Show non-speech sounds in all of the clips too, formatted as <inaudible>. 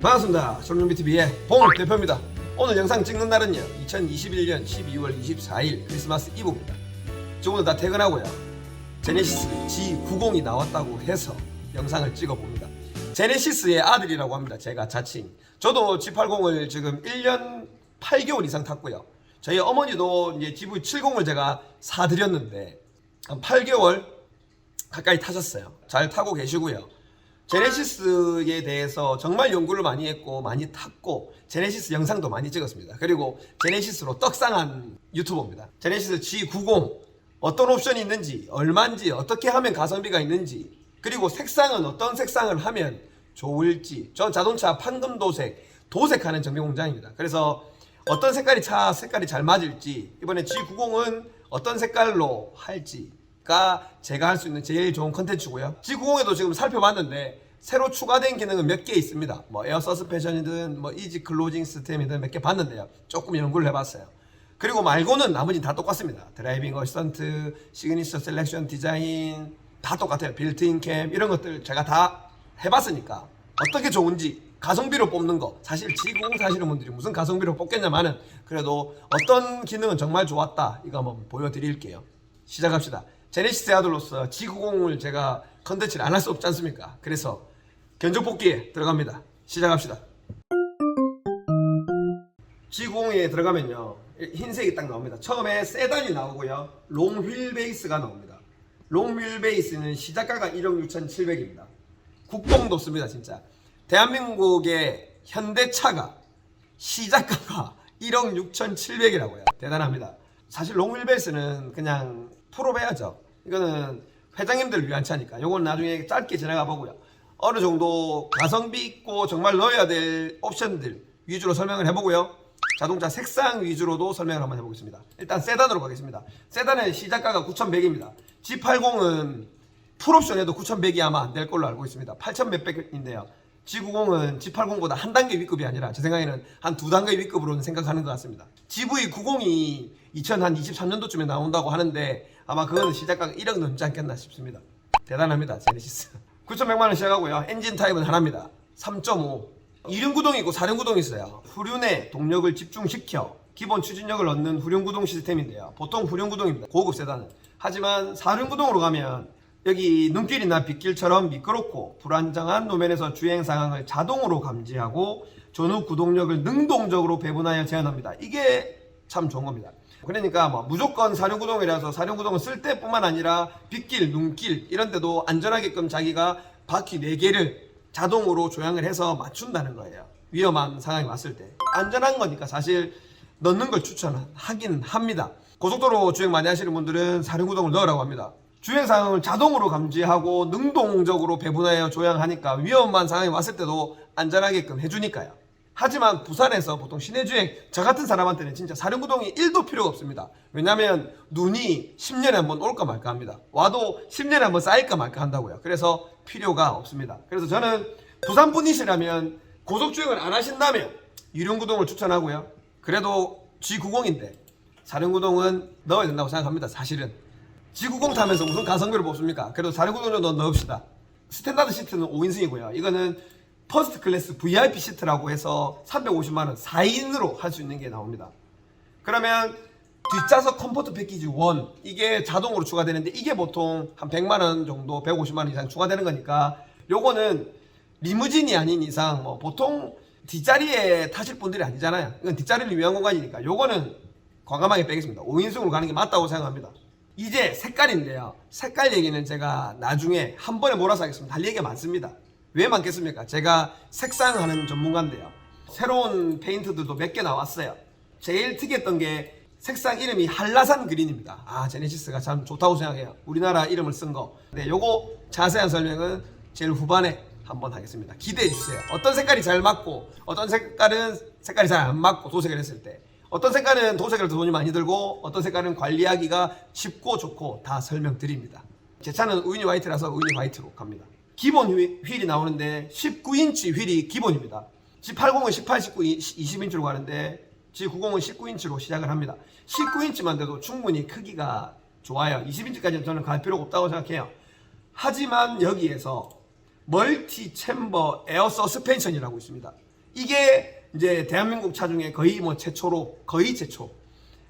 반갑습니다. 솔루미TV의 봉 대표입니다. 오늘 영상 찍는 날은요. 2021년 12월 24일 크리스마스 이브입니다. 저 오늘 다 퇴근하고요. 제네시스 G90이 나왔다고 해서 영상을 찍어봅니다. 제네시스의 아들이라고 합니다. 제가 자칭. 저도 G80을 지금 1년 8개월 이상 탔고요. 저희 어머니도 이제 GV70을 제가 사드렸는데 한 8개월 가까이 타셨어요. 잘 타고 계시고요. 제네시스에 대해서 정말 연구를 많이 했고 많이 탔고 제네시스 영상도 많이 찍었습니다. 그리고 제네시스로 떡상한 유튜버입니다. 제네시스 G90 어떤 옵션이 있는지 얼마인지 어떻게 하면 가성비가 있는지 그리고 색상은 어떤 색상을 하면 좋을지 전 자동차 판금 도색 도색하는 정비 공장입니다. 그래서 어떤 색깔이 차 색깔이 잘 맞을지 이번에 G90은 어떤 색깔로 할지 가 제가 할 수 있는 제일 좋은 컨텐츠고요. G90에도 지금 살펴봤는데 새로 추가된 기능은 몇 개 있습니다. 뭐 에어 서스펜션이든 뭐 이지 클로징 시스템이든 몇 개 봤는데요. 조금 연구를 해봤어요. 그리고 말고는 나머지 다 똑같습니다. 드라이빙 어시스턴트, 시그니처 셀렉션 디자인 다 똑같아요. 빌트인 캠 이런 것들 제가 다 해봤으니까 어떻게 좋은지 가성비로 뽑는 거 사실 G90 사시는 분들이 무슨 가성비로 뽑겠냐마는 그래도 어떤 기능은 정말 좋았다 이거 한번 보여드릴게요. 시작합시다. 제네시스 아들로서 G90을 제가 컨텐츠를 안 할 수 없지 않습니까? 그래서 견적 뽑기에 들어갑니다. 시작합시다. G90에 들어가면요 흰색이 딱 나옵니다. 처음에 세단이 나오고요 롱휠 베이스가 나옵니다. 롱휠 베이스는 시작가가 1억 6,700입니다. 국뽕도 씁니다 진짜. 대한민국의 현대차가 시작가가 1억 6,700이라고요. 대단합니다. 사실 롱휠 베이스는 그냥 풀업해야죠. 이거는 회장님들 위한 차니까 요건 나중에 짧게 지나가 보고요. 어느 정도 가성비 있고 정말 넣어야 될 옵션들 위주로 설명을 해보고요. 자동차 색상 위주로도 설명을 한번 해보겠습니다. 일단 세단으로 가겠습니다. 세단의 시작가가 9,100입니다. G80은 풀옵션에도 9,100이 아마 안 될 걸로 알고 있습니다. 8,000 몇백인데요. G90은 G80보다 한 단계 위급이 아니라 제 생각에는 한 두 단계 위급으로는 생각하는 것 같습니다. GV90이 2023년도쯤에 나온다고 하는데 아마 그거는 시작가가 1억 넘지 않겠나 싶습니다. 대단합니다. 제네시스. <laughs> 9,100만 원 시작하고요. 엔진 타입은 하나입니다. 3.5. 2륜 구동이 있고 4륜 구동이 있어요. 후륜의 동력을 집중시켜 기본 추진력을 얻는 후륜 구동 시스템인데요. 보통 후륜 구동입니다. 고급 세단은. 하지만 4륜 구동으로 가면 여기 눈길이나 빗길처럼 미끄럽고 불안정한 노면에서 주행 상황을 자동으로 감지하고 전후 구동력을 능동적으로 배분하여 제한합니다. 이게 참 좋은 겁니다. 그러니까 뭐 무조건 사륜구동이라서 사륜구동을 쓸 때뿐만 아니라 빗길, 눈길 이런 데도 안전하게끔 자기가 바퀴 4개를 자동으로 조향을 해서 맞춘다는 거예요. 위험한 상황이 왔을 때. 안전한 거니까 사실 넣는 걸 추천하긴 합니다. 고속도로 주행 많이 하시는 분들은 사륜구동을 넣으라고 합니다. 주행 상황을 자동으로 감지하고 능동적으로 배분하여 조향하니까 위험한 상황이 왔을 때도 안전하게끔 해주니까요. 하지만 부산에서 보통 시내 주행 저 같은 사람한테는 진짜 사륜구동이 1도 필요가 없습니다. 왜냐하면 눈이 10년에 한 번 올까 말까 합니다. 와도 10년에 한 번 쌓일까 말까 한다고요. 그래서 필요가 없습니다. 그래서 저는 부산 분이시라면 고속주행을 안 하신다면 유륜구동을 추천하고요. 그래도 G90인데 사륜구동은 넣어야 된다고 생각합니다. 사실은 G90 타면서 무슨 가성비를 뽑습니까? 그래도 사륜구동 정도 넣읍시다. 스탠다드 시트는 5인승이고요. 이거는 퍼스트 클래스 VIP 시트라고 해서 350만원 4인으로 할 수 있는 게 나옵니다. 그러면 뒷좌석 컴포트 패키지 1 이게 자동으로 추가되는데 이게 보통 한 100만원 정도 150만원 이상 추가되는 거니까 요거는 리무진이 아닌 이상 뭐 보통 뒷자리에 타실 분들이 아니잖아요. 이건 뒷자리를 위한 공간이니까 요거는 과감하게 빼겠습니다. 5인승으로 가는 게 맞다고 생각합니다. 이제 색깔인데요. 색깔 얘기는 제가 나중에 한 번에 몰아서 하겠습니다. 할 얘기가 많습니다. 왜 많겠습니까? 제가 색상하는 전문가인데요. 새로운 페인트들도 몇 개 나왔어요. 제일 특이했던 게 색상 이름이 한라산 그린입니다. 아, 제네시스가 참 좋다고 생각해요. 우리나라 이름을 쓴 거. 네, 요거 자세한 설명은 제일 후반에 한번 하겠습니다. 기대해 주세요. 어떤 색깔이 잘 맞고, 어떤 색깔은 색깔이 잘 안 맞고, 도색을 했을 때. 어떤 색깔은 도색을 더 돈이 많이 들고, 어떤 색깔은 관리하기가 쉽고 좋고 다 설명드립니다. 제 차는 우유니 화이트라서 우유니 화이트로 갑니다. 기본 휠- 휠이 나오는데 19인치 휠이 기본입니다. G80은 18, 19, 20인치로 가는데 G90은 19인치로 시작을 합니다. 19인치만 돼도 충분히 크기가 좋아요. 20인치까지는 저는 갈 필요가 없다고 생각해요. 하지만 여기에서 멀티 챔버 에어 서스펜션이라고 있습니다. 이게 이제 대한민국 차 중에 거의 뭐 최초로 거의 최초.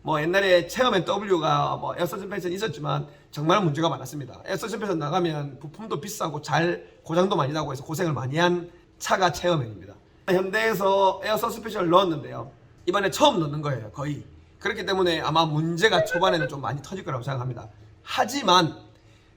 뭐 옛날에 체험엔 W가 뭐 에어 서스펜션 있었지만 정말 문제가 많았습니다. 에어 서스펜션 나가면 부품도 비싸고 잘 고장도 많이 나고 해서 고생을 많이 한 차가 체험엔입니다. 현대에서 에어 서스펜션을 넣었는데요. 이번에 처음 넣는 거예요. 거의. 그렇기 때문에 아마 문제가 초반에는 좀 많이 터질 거라고 생각합니다. 하지만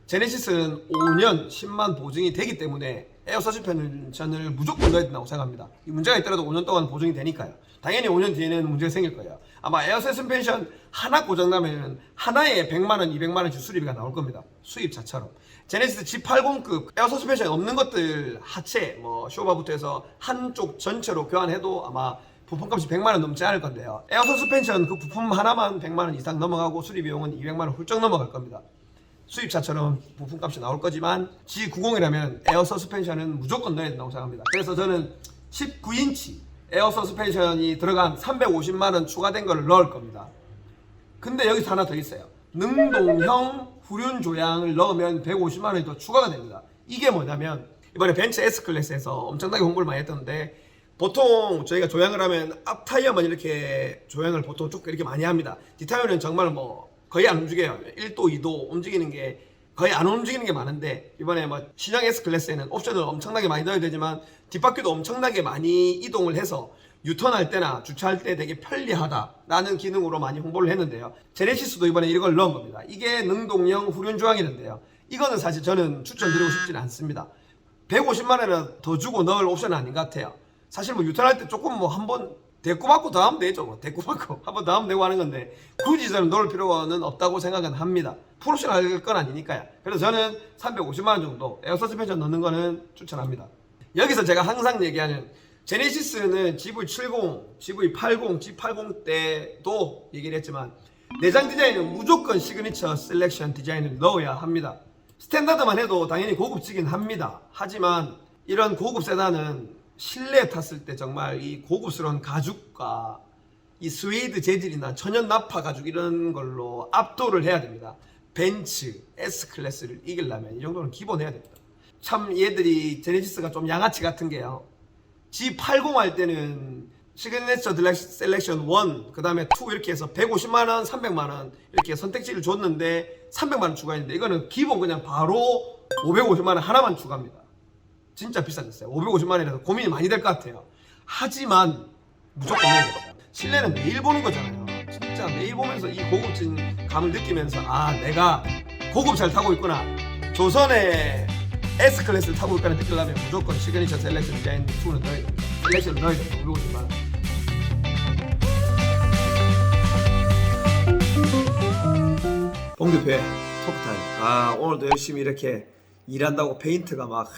제네시스는 5년 10만 보증이 되기 때문에 에어 서스펜션을 무조건 넣어야 된다고 생각합니다. 이 문제가 있더라도 5년 동안 보증이 되니까요. 당연히 5년 뒤에는 문제가 생길 거예요. 아마 에어 서스펜션 하나 고장나면 하나에 100만 원, 200만 원씩 수리비가 나올 겁니다. 수입차처럼. 제네시스 G80급 에어 서스펜션 없는 것들 하체, 뭐 쇼바부터 해서 한쪽 전체로 교환해도 아마 부품값이 100만 원 넘지 않을 건데요. 에어 서스펜션 그 부품 하나만 100만 원 이상 넘어가고 수리 비용은 200만 원 훌쩍 넘어갈 겁니다. 수입차처럼 부품값이 나올 거지만 G90이라면 에어 서스펜션은 무조건 넣어야 된다고 생각합니다. 그래서 저는 19인치 에어 서스펜션이 들어간 350만 원 추가된 거를 넣을 겁니다. 근데 여기서 하나 더 있어요. 능동형 후륜 조향을 넣으면 150만 원이 더 추가가 됩니다. 이게 뭐냐면 이번에 벤츠 S 클래스에서 엄청나게 홍보를 많이 했던데 보통 저희가 조향을 하면 앞 타이어만 이렇게 조향을 보통 쭉 이렇게 많이 합니다. 뒷타이어는 정말 뭐 거의 안 움직여요. 1도, 2도 움직이는 게 거의 안 움직이는 게 많은데 이번에 뭐 신형 S 클래스에는 옵션을 엄청나게 많이 넣어야 되지만 뒷바퀴도 엄청나게 많이 이동을 해서 유턴할 때나 주차할 때 되게 편리하다라는 기능으로 많이 홍보를 했는데요. 제네시스도 이번에 이걸 넣은 겁니다. 이게 능동형 후륜 조항이는데요. 이거는 사실 저는 추천드리고 싶지는 않습니다. 150만 원을 더 주고 넣을 옵션은 아닌 것 같아요. 사실 뭐 유턴할 때 조금 뭐 한 번 대꾸 받고 더 하면 되죠. 뭐 대꾸 받고 <laughs> 한 번 더 하면 되고 하는 건데 굳이 저는 넣을 필요는 없다고 생각은 합니다. 풀옵션 할건 아니니까요. 그래서 저는 350만 원 정도 에어 서스펜션 넣는 거는 추천합니다. 여기서 제가 항상 얘기하는 제네시스는 GV70, GV80, G80 때도 얘기를 했지만 내장 디자인은 무조건 시그니처 셀렉션 디자인을 넣어야 합니다. 스탠다드만 해도 당연히 고급지긴 합니다. 하지만 이런 고급 세단은 실내에 탔을 때 정말 이 고급스러운 가죽과 이 스웨이드 재질이나 천연 나파 가죽 이런 걸로 압도를 해야 됩니다. 벤츠, S 클래스를 이기려면 이 정도는 기본 해야 됩니다. 참 얘들이 제네시스가 좀 양아치 같은 게요. G80 할 때는 시그네처 셀렉션 1, 그 다음에 2 이렇게 해서 150만원, 300만원 이렇게 선택지를 줬는데 300만원 추가했는데 이거는 기본 그냥 바로 550만원 하나만 추가합니다. 진짜 비싸졌어요. 550만 원이라서 고민이 많이 될 것 같아요. 하지만 무조건 해야 됩니다. 실내는 매일 보는 거잖아요. 진짜 매일 보면서 이 고급진 감을 느끼면서 아 내가 고급차를 타고 있구나. 조선의 S 클래스를 타고 있다는 느끼려면 무조건 시그니처 셀렉션 디자인 2는 넣어야 됩니다. 셀렉션을 넣어야 됩니다. 550만 원. 봉규표의 토크타임. 아 오늘도 열심히 이렇게 일한다고 페인트가 막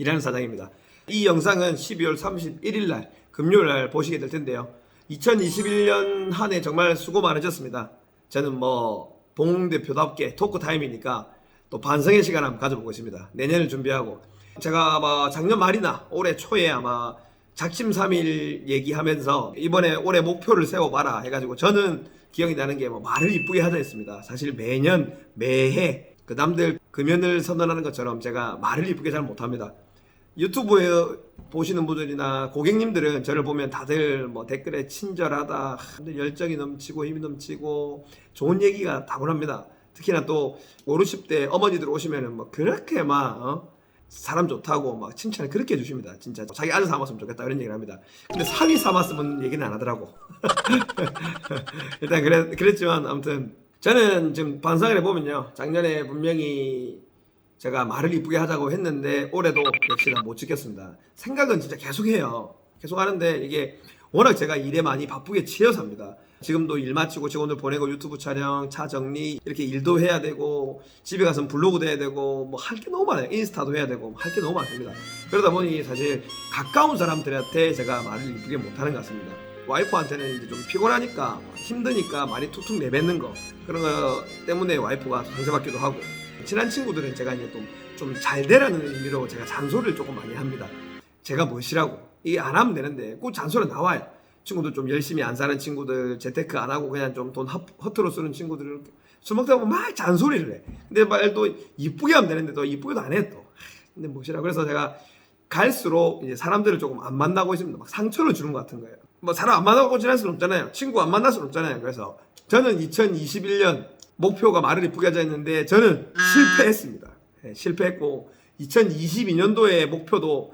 일하는 사장입니다. 이 영상은 12월 31일 날 금요일 날 보시게 될 텐데요. 2021년 한 해 정말 수고 많으셨습니다. 저는 뭐 봉 대표답게 토크 타임이니까 또 반성의 시간 한번 가져보고 있습니다. 내년을 준비하고 제가 아마 작년 말이나 올해 초에 아마 작심삼일 얘기하면서 이번에 올해 목표를 세워봐라 해가지고 저는 기억이 나는 게 뭐 말을 이쁘게 하자 했습니다. 사실 매년 매해 그 남들 금연을 선언하는 것처럼 제가 말을 이쁘게 잘 못합니다. 유튜브에 보시는 분들이나 고객님들은 저를 보면 다들 뭐 댓글에 친절하다, 열정이 넘치고 힘이 넘치고 좋은 얘기가 다분합니다. 특히나 또 5, 60대 어머니들 오시면은 뭐 그렇게 막 어? 사람 좋다고 막 칭찬을 그렇게 해주십니다. 진짜 자기 아들 삼았으면 좋겠다 이런 얘기를 합니다. 근데 상이 삼았으면 얘기는 안 하더라고. <laughs> 일단 그래, 그랬지만 아무튼 저는 지금 반성을 해보면요. 작년에 분명히 제가 말을 이쁘게 하자고 했는데 올해도 역시나 못 지켰습니다. 생각은 진짜 계속해요. 계속 하는데 이게 워낙 제가 일에 많이 바쁘게 치여서 합니다. 지금도 일 마치고 직원들 보내고 유튜브 촬영, 차 정리 이렇게 일도 해야 되고 집에 가서 블로그도 해야 되고 뭐 할 게 너무 많아요. 인스타도 해야 되고 할 게 너무 많습니다. 그러다 보니 사실 가까운 사람들한테 제가 말을 이쁘게 못하는 것 같습니다. 와이프한테는 이제 좀 피곤하니까 힘드니까 많이 툭툭 내뱉는 거 그런 거 때문에 와이프가 상처받기도 하고 친한 친구들은 제가 이제 좀잘 되라는 의미로 제가 잔소리를 조금 많이 합니다. 제가 무엇이라고 이게 안 하면 되는데 꼭 잔소리 나와요. 친구들 좀 열심히 안 사는 친구들 재테크 안 하고 그냥 좀 돈 허투루 쓰는 친구들은 술 먹다 보면 막 잔소리를 해. 근데 말도 이쁘게 하면 되는데 또 이쁘게도 안 해 또. 힘내보시라. 그래서 제가 갈수록 이제 사람들을 조금 안 만나고 있습니다. 막 상처를 주는 것 같은 거예요. 뭐 사람 안 만나고 지낼 수는 없잖아요. 친구 안 만날 수는 없잖아요. 그래서 저는 2021년 목표가 말을 이쁘게 하자 했는데 저는 실패했습니다. 예, 실패했고 2022년도의 목표도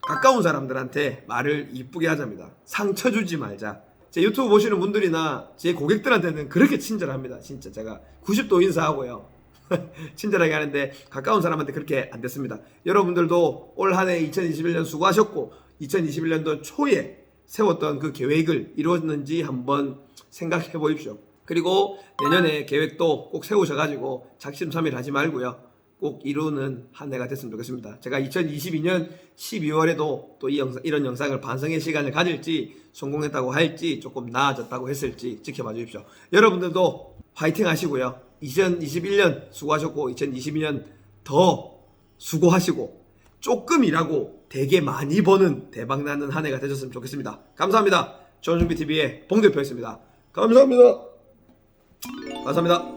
가까운 사람들한테 말을 이쁘게 하자입니다. 상처 주지 말자. 제 유튜브 보시는 분들이나 제 고객들한테는 그렇게 친절합니다. 진짜 제가 90도 인사하고요. <laughs> 친절하게 하는데 가까운 사람한테 그렇게 안 됐습니다. 여러분들도 올 한 해 2021년 수고하셨고 2021년도 초에 세웠던 그 계획을 이루었는지 한번 생각해 보십시오. 그리고 내년에 계획도 꼭 세우셔가지고 작심삼일 하지 말고요. 꼭 이루는 한 해가 됐으면 좋겠습니다. 제가 2022년 12월에도 또 이 영상, 이런 영상을 반성의 시간을 가질지 성공했다고 할지 조금 나아졌다고 했을지 지켜봐 주십시오. 여러분들도 화이팅 하시고요. 2021년 수고하셨고 2022년 더 수고하시고 조금 일하고 되게 많이 버는 대박나는 한 해가 되셨으면 좋겠습니다. 감사합니다. 전준비TV의 봉 대표였습니다. 감사합니다. 감사합니다.